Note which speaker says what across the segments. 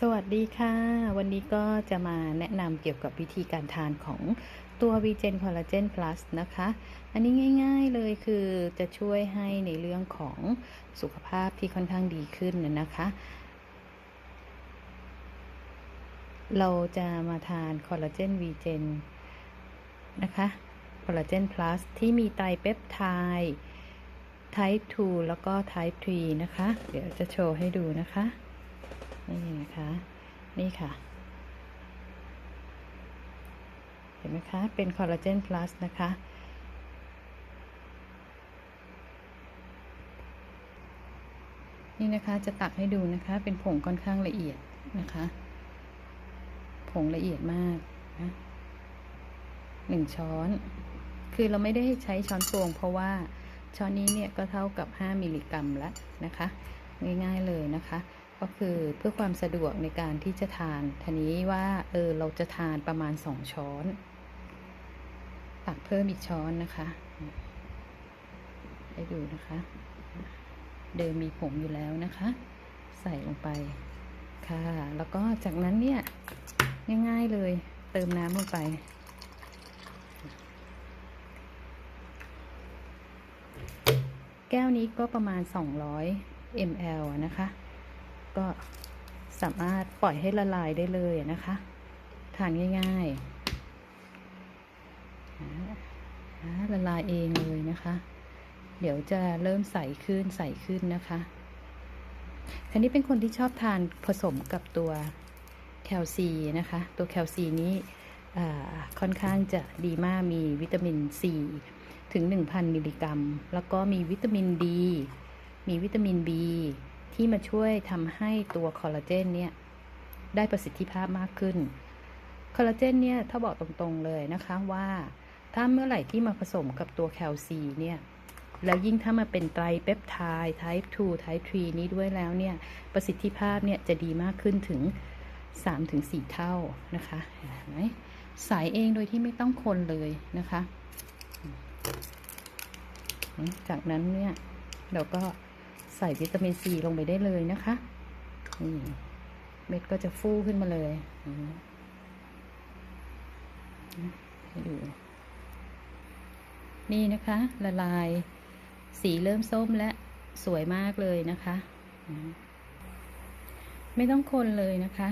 Speaker 1: สวัสดีค่ะ วันนี้ก็จะมาแนะนำเกี่ยวกับวิธีการทานของตัว v g e n Collagen Plus นะคะ อันนี้ง่ายๆเลยคือจะช่วยให้ในเรื่องของสุขภาพที่ค่อนข้างดีขึ้นนะคะ เราจะมาทานคอลลาเจน v g e n นนะคะคอลลาเจน plus ที่มีไตรเปปไทด์ type 2แล้วก็ type 3นะคะ เดี๋ยวจะโชว์ให้ดูนะคะ นี่นะคะ นี่ค่ะ เห็นไหมคะ เป็นคอลลาเจน plus นะคะ นี่นะคะจะตักให้ดูนะคะ เป็นผงค่อนข้างละเอียดนะคะ ผงละเอียดมากนะหนึ่งช้อน คือเราไม่ได้ใช้ช้อนตวง เพราะว่าช้อนนี้เนี่ยก็เท่ากับ 5 มิลลิกรัมแล้วนะคะ ง่ายๆเลยนะคะ ก็คือเพื่อความสะดวกในการที่จะทานทีนี้ว่าเออเราจะทานประมาณ2ช้อนตักเพิ่มอีกช้อนนะคะให้ดูนะคะ เดิมมีผงอยู่แล้วนะคะ ใส่ลงไปค่ะ แล้วก็จากนั้นเนี่ยง่ายๆเลยเติมน้ำลงไป แก้วนี้ก็ประมาณ 200 ml นะคะ ก็สามารถปล่อยให้ละลายได้เลยนะคะ ทานง่ายๆละลายเองเลยนะคะ เดี๋ยวจะเริ่มใสขึ้นใสขึ้นนะคะทีนี้เป็นคนที่ชอบทานผสมกับตัวแคลซีนะคะ ตัวแคลซีนี้ค่อนข้างจะดีมากมีวิตามินซีถึง 1,000 มิลลิกรัม แล้วก็มีวิตามินดี มีวิตามิน B ที่มาช่วยทำให้ตัวคอลลาเจนเนี่ยได้ประสิทธิภาพมากขึ้น คอลลาเจนเนี่ยถ้าบอกตรงๆเลยนะคะว่า ถ้าเมื่อไหร่ที่มาผสมกับตัวแคลซีเนี่ยแล้วยิ่งถ้ามาเป็นไตรเปปไทด์ type 2 type 3 นี้ด้วยแล้วเนี่ย ประสิทธิภาพเนี่ยจะดีมากขึ้นถึง 3-4 เท่านะคะเห็นไหมสายเองโดยที่ไม่ต้องคนเลยนะคะ จากนั้นเนี่ย เราก็ ใส่วิตามินซีลงไปได้เลยนะคะนี่เม็ดก็จะฟูขึ้นมาเลยดูนี่นะคะ ละลายสีเริ่มส้มและสวยมากเลยนะคะ ไม่ต้องคนเลยนะคะ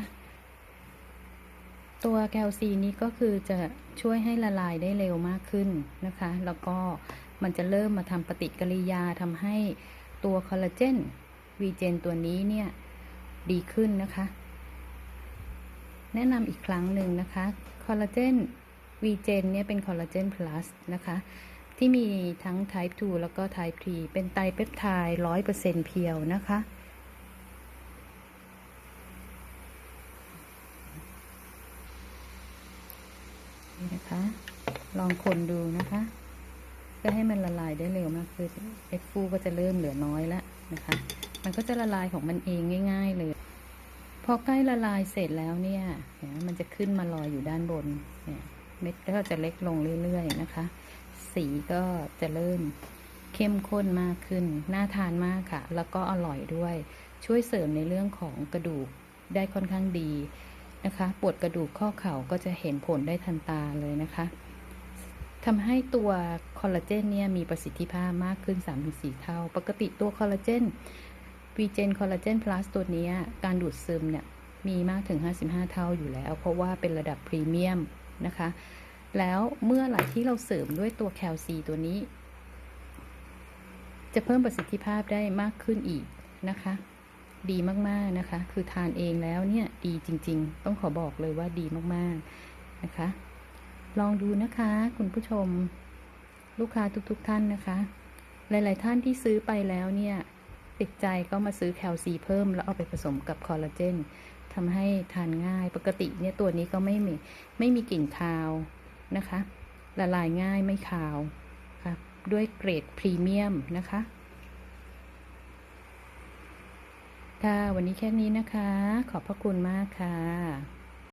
Speaker 1: ตัวแคลซีนี้ก็คือจะช่วยให้ละลายได้เร็วมากขึ้นนะคะ แล้วก็มันจะเริ่มมาทำปฏิกิริยาทำให้ ตัวคอลลาเจนวีเจนตัวนี้เนี่ย ดีขึ้นนะคะ แนะนำอีกครั้งหนึ่งนะคะ คอลลาเจนวีเจนเนี่ยเป็นคอลลาเจนพลัสนะคะ ที่มีทั้ง type 2 แล้วก็ type 3 เป็นไตรเปปไทด์ร้อยเปอร์เซ็นเพียวนะคะนี่นะคะ ลองคนดูนะคะ ก็ให้มันละลายได้เร็วมากขึ้นเอ็กฟูก็จะเริ่มเหลือน้อยแล้วนะคะ มันก็จะละลายของมันเองง่าย ๆ เลย พอใกล้ละลายเสร็จแล้วเนี่ยมันจะขึ้นมาลอยอยู่ด้านบนเนี่ยเม็ดก็จะเล็กลงเรื่อยๆนะคะ สีก็จะเริ่มเข้มข้นมากขึ้น น่าทานมากค่ะ แล้วก็อร่อยด้วย ช่วยเสริมในเรื่องของกระดูกได้ค่อนข้างดีนะคะ ปวดกระดูกข้อเข่าก็จะเห็นผลได้ทันตาเลยนะคะ ทำให้ตัวคอลลาเจนเนี่ยมีประสิทธิภาพมากขึ้น 3-4 เท่า ปกติตัวคอลลาเจนวีเจนคอลลาเจนพลัสตัวนี้การดูดซึมเนี่ยมีมากถึง 55 เท่าอยู่แล้ว เพราะว่าเป็นระดับพรีเมียมนะคะ แล้วเมื่อไหร่ที่เราเสริมด้วยตัวแคลซีตัวนี้ จะเพิ่มประสิทธิภาพได้มากขึ้นอีกนะคะ ดีมากๆนะคะ คือทานเองแล้วเนี่ยดีจริงๆ ต้องขอบอกเลยว่าดีมากๆนะคะ ลองดูนะคะ คุณผู้ชม ลูกค้าทุกๆทท่านนะคะ หลาย ๆ ท่านที่ซื้อไปแล้วเนี่ย ติดใจก็มาซื้อแคลซีเพิ่ม แล้วเอาไปผสมกับคอลลาเจนทำให้ทานง่าย ปกติเนี่ยตัวนี้ก็ไม่มีไม่มีกลิ่นคาวนะคะ ละลายง่ายไม่คาวค่ะด้วยเกรดพรีเมียมนะคะค่ะวันนี้แค่นี้นะคะ ขอบพระคุณมากค่ะ